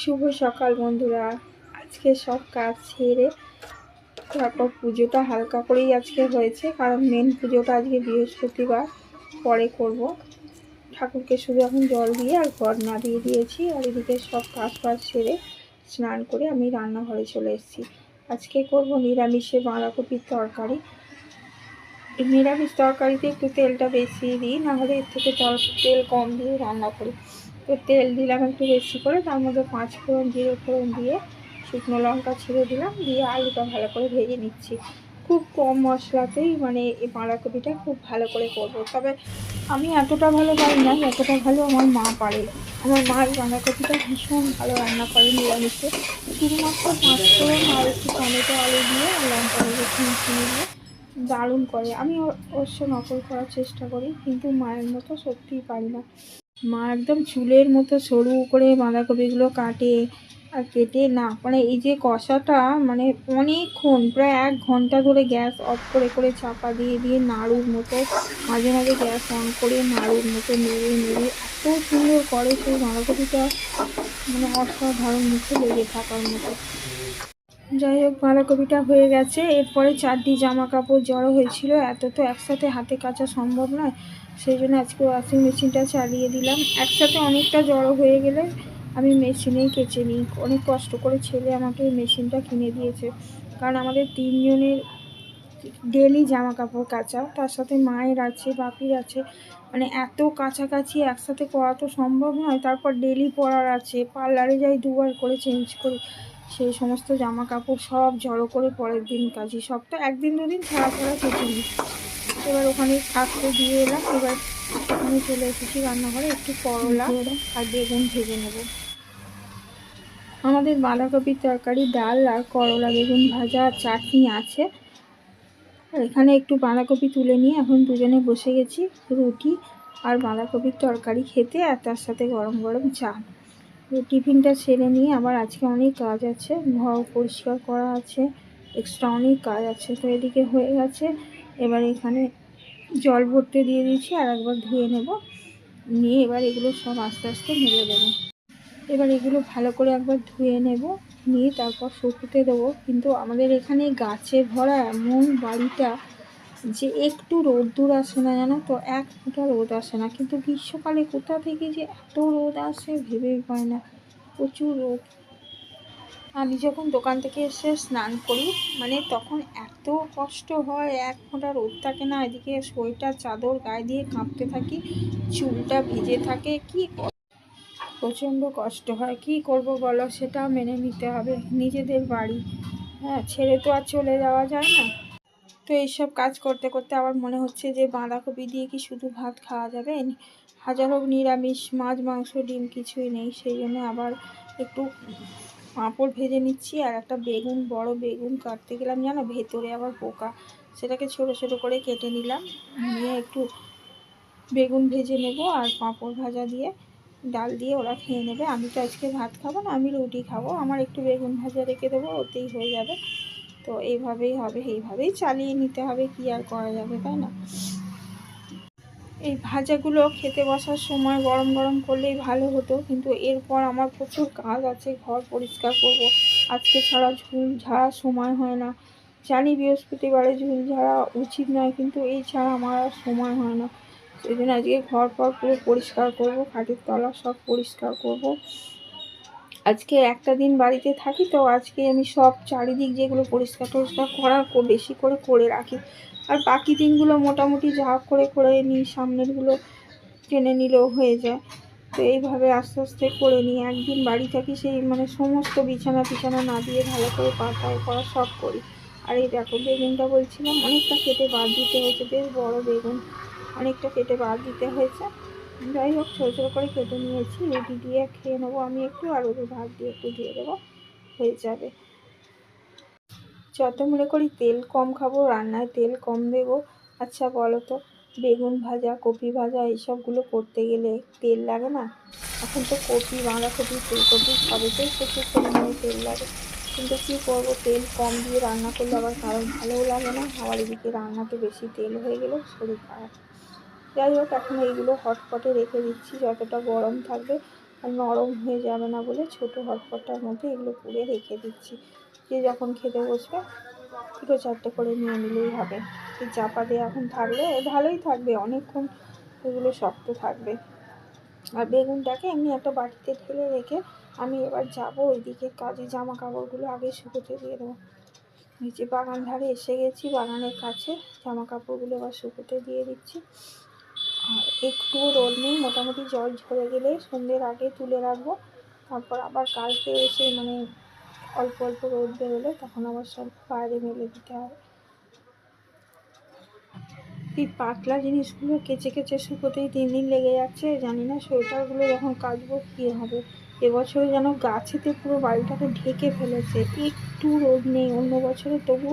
শুভ সকাল বন্ধুরা। আজকে সব কাজ সেরে তারপর পুজোটা হালকা করেই আজকে হয়েছে, কারণ মেন পুজোটা আজকে বৃহস্পতিবার, পরে করব। ঠাকুরকে শুধু এখন জল দিয়ে আর ঘর না দিয়ে দিয়েছি, আর এদিকে সব কাজ ফাজ সেরে স্নান করে আমি রান্নাঘরে চলে এসেছি। আজকে করব নিরামিষে বাঁধাকপির তরকারি। নিরামিষ তরকারিতে একটু তেলটা বেশি দিই, নাহলে এর থেকে তেল কম দিয়ে রান্না করি। তো তেল দিলাম একটু বেশি করে, তার মধ্যে পাঁচ ফোড়ন, জিরে ফোড়ন দিয়ে শুকনো লঙ্কা ছিঁড়ে দিলাম, দিয়ে আলুটা ভালো করে ভেজে নিচ্ছি। খুব কম মশলাতেই মানে এই বাঁধাকপিটা খুব ভালো করে করব। তবে আমি এতটা ভালো পারি না যতটা ভালো আমার মা পারে। আমার মা এই বাঁধাকপিটা ভীষণ ভালো রান্না করে নিরামিষে। শুধুমাত্র পাঁচ ফোড়ন আর একটু টমেটো আলু দিয়ে আর লঙ্কা দিয়ে দিয়ে দারুণ করে। আমি অবশ্য নকল করার চেষ্টা করি, কিন্তু মায়ের মতো সত্যিই পারি না। মা একদম চুলের মতো সরু করে বাঁধাকপিগুলো কাটে আর কেটে না মানে এই যে কষাটা মানে অনেকক্ষণ, প্রায় এক ঘণ্টা ধরে গ্যাস অফ করে করে চাপা দিয়ে দিয়ে নাড়ুর মতো, মাঝে মাঝে গ্যাস অন করে নাড়ুর মতো, নেড়ে নেড়ে এত সুন্দর করে সেই বাঁধাকপিটা মানে অসাধারণ মুখে লেগে থাকার মতো। যাই হোক, বাঁধাকপিটা হয়ে গেছে। এরপরে চারটি জামা কাপড় জড়ো হয়েছিল। এত তো একসাথে হাতে কাচা সম্ভব নয়। সেই জন্য আজকে ওয়াশিং মেশিনটা চালিয়ে দিলাম। একসাথে অনেকটা জড়ো হয়ে গেলে আমি মেশিনেই কেচে নিই। অনেক কষ্ট করে ছেলে আমাকে এই মেশিনটা কিনে দিয়েছে। কারণ আমাদের তিনজনের ডেলি জামা কাপড় কাচা, তার সাথে মায়ের আছে, বাপির আছে। মানে এত কাছাকাছি একসাথে করা তো সম্ভব নয়, তারপর ডেলি পরার আছে। পার্লারে যাই দুবার করে চেঞ্জ করি। সেই সমস্ত জামা কাপড় সব জড়ো করে পরের দিন কাচি। সব তো একদিন দুদিন ছাড়া ছাড়া কেটে নিই। এবার ওখানে থাকতে দিয়ে এলাম। এবার আমি চলে এসেছি রান্নাঘরে একটু করলা আর বেগুন ভেজে নেব। আমাদের বাঁধাকপির তরকারি, ডাল আর করলা, বেগুন ভাজা আর চাটনি আছে। এখানে একটু বাঁধাকপি তুলে নিয়ে এখন দুজনে বসে গেছি রুটি আর বাঁধাকপির তরকারি খেতে আর তার সাথে গরম গরম চা। টিফিনটা সেরে নিয়ে আবার আজকে অনেক কাজ আছে, ঘর পরিষ্কার করা আছে এক্সট্রা অনেক কাজ আছে। তো এদিকে হয়ে গেছে এবার এখানে জল ভরতে দিয়ে দিয়েছি আর একবার ধুয়ে নেব। নিয়ে এবার এগুলো সব আস্তে আস্তে মেলে দেবো। এবার এগুলো ভালো করে একবার ধুয়ে নেব। নিয়ে তারপর শুকোতে দেবো। কিন্তু আমাদের এখানে গাছে ভরা এমন বাড়িটা যে একটু রোদ্দুর আসে না, জানো তো? এক ফোঁটা রোদ আসে না। কিন্তু গ্রীষ্মকালে কোথা থেকে যে এত রোদ আসে ভেবেই পায় না। প্রচুর রোদ। আমি যখন দোকান থেকে এসে স্নান করি মানে তখন এত কষ্ট হয়, এক ফোঁটা রোদ থাকে না, এদিকে সোয়েটার, চাদর গায়ে দিয়ে কাঁপতে থাকি, চুলটা ভিজে থাকে, কি প্রচণ্ড কষ্ট হয়, কি করব বলো সেটা মেনে নিতে হবে, নিজেদের বাড়ি। হ্যাঁ ছেড়ে তো আর চলে যাওয়া যায় না। তো এইসব কাজ করতে করতে আবার মনে হচ্ছে যে, বাঁধাকপি দিয়ে কি শুধু ভাত খাওয়া যাবে? হাজার হোক নিরামিষ, মাছ, মাংস, ডিম কিছুই নেই, সেই জন্য আবার একটু পাঁপড় ভেজে নিচ্ছি আর একটা বেগুন, বড় বেগুন কাটতে গেলাম, জানো? ভেতরে আবার পোকা। সেটাকে ছোট ছোট করে কেটে নিলাম। নিয়ে একটু বেগুন ভেজে নেব আর পাঁপড় ভাজা দিয়ে ডাল দিয়ে ওরা খেয়ে নেবে। আমি তো আজকে ভাত খাব না, আমি রুটি খাব। আমার একটু বেগুন ভাজা রেখে দেবো, ওতেই হয়ে যাবে। তো এইভাবেই হবে, এইভাবেই চালিয়ে নিতে হবে, কি আর করা যাবে, তাই না? এই ভাজাগুলো খেতে বসার সময় গরম গরম করলেই ভালো হতো, কিন্তু এরপর আমার প্রচুর কাজ আছে, ঘর পরিষ্কার করব। আজকে ছাড়া ঝুল ঝাড়া সময় হয় না। জানি বৃহস্পতিবারে ঝুল ঝাড়া উচিত নয়, কিন্তু এই ছাড়া আমার আর সময় হয় না। সেই জন্য আজকে ঘর পর পুরো পরিষ্কার করব, খাটের তলা সব পরিষ্কার করব। আজকে একটা দিন বাড়িতে থাকি তো আজকে আমি সব চারিদিক যেগুলো পরিষ্কার টরিষ্কার করার বেশি করে করে রাখি। আর বাকি দিনগুলো মোটামুটি যা করে করে নিই সামনেরগুলো টেনে নিলেও হয়ে যায়। তো এইভাবে আস্তে আস্তে করে নিই একদিন বাড়ি থাকি সেই মানে সমস্ত বিছানা টিছানা না দিয়ে ভালো করে পাতায় করা সব করি। আর এই দেখো বেগুনটা বলছিলাম, অনেকটা কেটে বাদ দিতে হয়েছে, বেশ বড় বেগুন। অনেকটা কেটে বাদ দিতে হয়েছে। যাই হোক, ছোটো ছোটো করে কেটে নিয়েছি রুটি দিয়ে খেয়ে নেব আমি একটু, আর ওদের ভাত দিয়ে একটু দিয়ে দেবো, হয়ে যাবে। যত মনে করি তেল কম খাব, রান্নায় তেল কম দেবো। আচ্ছা বলো তো, বেগুন ভাজা, কপি ভাজা, এইসবগুলো করতে গেলে তেল লাগে না? এখন তো কপি, বাঁধাকপি, ফুলকপি সবেতেই প্রচুর পরিমাণে তেল লাগে। কিন্তু কী করব, তেল কম দিয়ে রান্না করলে আবার কারণ ভালোও লাগে না? আবার এদিকে রান্নাতে বেশি তেল হয়ে গেলেও শরীর খারাপ। যাই হোক, এখন এইগুলো হটপটে রেখে দিচ্ছি। যতটা গরম থাকবে আর নরম হয়ে যাবে না বলে ছোটো হটপটার মধ্যে এগুলো পুড়ে রেখে দিচ্ছি। যে যখন খেতে বসবে, দুটো চারটে করে নিয়ে নিলেই হবে। এই চাপা দিয়ে এখন থাকলে, ভালোই থাকবে, অনেকক্ষণ এগুলো শক্ত থাকবে। আর বেগুনটাকে এমনি একটা বাটিতে ঢেলে রেখে আমি এবার যাব ওইদিকে কাজে জামা কাপড়গুলো আগে শুকোতে দিয়ে দেবো। নিচে বাগান ধারে এসে গেছি, বাগানের কাছে জামা কাপড়গুলো এবার শুকোতে দিয়ে দিচ্ছি। আর একটু রোদ নেই, মোটামুটি জল ঝরে গেলে সন্ধ্যের আগে তুলে রাখব, তারপর আবার কালকে এসে মানে অল্প অল্প রোদ বেরোলে তখন আবার সব বাইরে মেলে দিতে হবে এই পাতলা জিনিসগুলো কেচে কেচে শুকোতেই তিন দিন লেগে যাচ্ছে। জানি না সোয়েটারগুলো যখন কাচবো কী হবে। এবছরে যেন গাছেতে পুরো বাড়িটাকে ঢেকে ফেলেছে। একটু রোদ নেই, অন্য বছরে তবু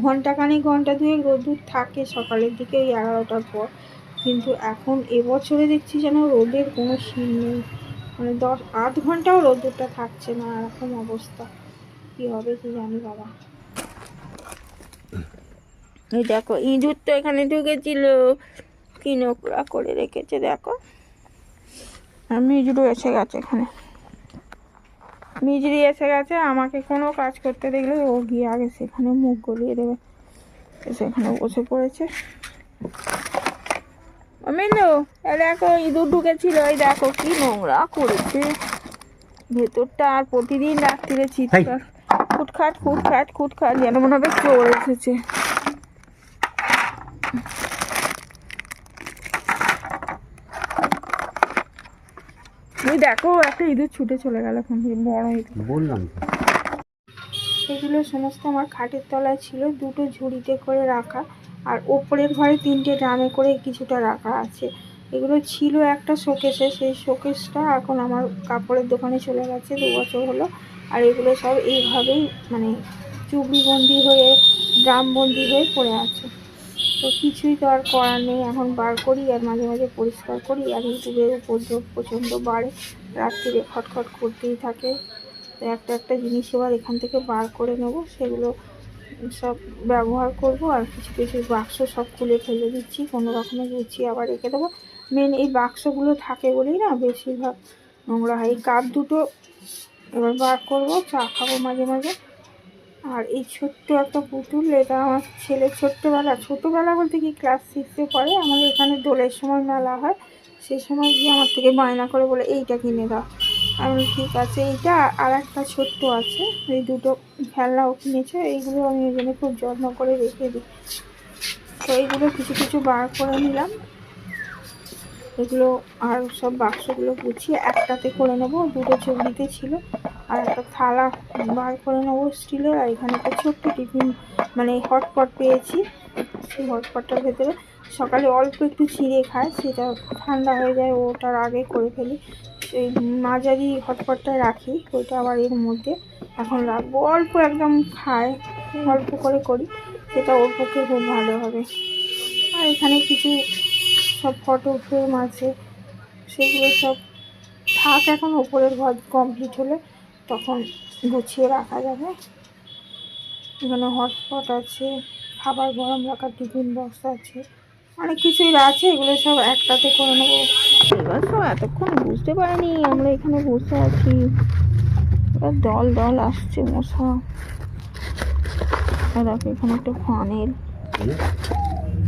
ঘন্টাখানেক ঘণ্টা দুয়েক রোদ্দুর থাকে সকালের দিকে ওই এগারোটার পর। কিন্তু এখন এবছরে দেখছি যেন রোদের কোনো সীম নেই। মানে দশ, আধ ঘন্টাও রোদ্দুরটা থাকছে না, এরকম অবস্থা। কী হবে কি জানি বাবা। এই দেখো ইঁদুর তো এখানে ঢুকেছিল। কি নোংরা করে রেখেছে দেখো। এসে গেছে এখানে। মিজরি এসে গেছে আমাকে কোনো কাজ করতে দেখলে ও গিয়ে আগে সেখানে মুখ গলিয়ে দেবে। সেখানে বসে পড়েছে। মিনু দেখো ইঁদুর ঢুকেছিল। এই দেখো কি নোংরা করেছে। ভেতরটা আর প্রতিদিন রাত্রিরে চিৎকার। খুটখাট খুটখাট খুটখাট যেন মনে হবে চোর এসেছে। দেখো একটা ইঁদুর ছুটে চলে গেল এখন বড় ইঁদুর। বললাম এগুলো সমস্ত আমার খাটের তলায় ছিল দুটো ঝুড়িতে করে রাখা আর ওপরের ঘরে তিনটে ড্রামে করে কিছুটা রাখা আছে। এগুলো ছিল একটা শোকেসে সেই শোকেসটা এখন আমার কাপড়ের দোকানে চলে গেছে দু বছর হলো। আর এগুলো সব এইভাবেই মানে চুবড়িবন্দি হয়ে ড্রামবন্দি হয়ে পড়ে আছে। তো কিছুই তো আর করার নেই, এখন বার করি আর মাঝে মাঝে পরিষ্কার করি। আর ইউটিউবের উপদ্রব প্রচণ্ড বাড়ে, রাত্রিরে খটখট করতেই থাকে। তো একটা একটা জিনিস এবার এখান থেকে বার করে নেব, সেগুলো সব ব্যবহার করব আর কিছু কিছু বাক্স সব খুলে ফেলে দিচ্ছি, কোনো রকমে গুছিয়ে আবার রেখে দেবো। মেন এই বাক্সগুলো থাকে বলেই না, বেশিরভাগ নোংরা হয়। এই কাপ দুটো এবার বার করব, চা খাব মাঝে মাঝে। আর এই ছোট্ট একটা পুতুল, এটা আমার ছেলে ছোট্টবেলা, ছোটোবেলা বলতে কি ক্লাস সিক্সে পড়ে, আমাদের এখানে দোলের সময় মেলা হয়। সেই সময় গিয়ে আমার থেকে বায়না করে বলে, এইটা কিনে দাও। আমি ঠিক আছে, এইটা আর একটা ছোট্ট আছে, এই দুটো খেলনাও কিনেছে, এইগুলো আমি ওই জন্য খুব যত্ন করে রেখে দিই। তো এইগুলো কিছু কিছু বার করে নিলাম। এগুলো আর সব বাক্সগুলো গুছিয়ে একটাতে করে নেব। দুটো চুবড়িতে ছিল আর একটা থালা বার করে নেব স্টিলের। আর এখানে একটা ছোট্ট টিফিন মানে হটপট পেয়েছি। সেই হটপটটার ভেতরে সকালে অল্প একটু চিড়ে খায়, সেটা ঠান্ডা হয়ে যায়, ওটার আগে করে ফেলি। সেই মাঝারি হটপটটা রাখি, ওইটা আবার এর মধ্যে এখন রাখব। অল্প একদম খায়, অল্প করে করি, সেটা ওর পক্ষে খুব ভালো হবে। আর এখানে কিছু সব ফটো ফ্রেম আছে সেগুলো সব থাক এখন ওপরের ঘর কমপ্লিট হলে তখন গুছিয়ে রাখা যাবে। এখানে হটপট আছে খাবার গরম রাখার টিফিন বক্স আছে অনেক কিছুই আছে এগুলো সব একটাতে করে নেব। এবার সব এতক্ষণ বুঝতে পারিনি আমরা এখানে বসে আছি। এবার দল দল আসছে মশা। দেখো এখানে একটা ফানেল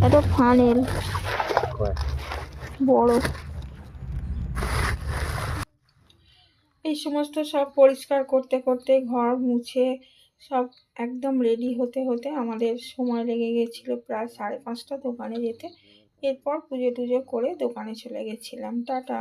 একটা ফানেল বড়। এই সমস্ত সব পরিষ্কার করতে করতে ঘর মুছে সব একদম রেডি হতে হতে আমাদের সময় লেগে গেছিল প্রায় সাড়ে পাঁচটা দোকানে যেতে। এরপর পুজো টুজো করে দোকানে চলে গেছিলাম। টাটা।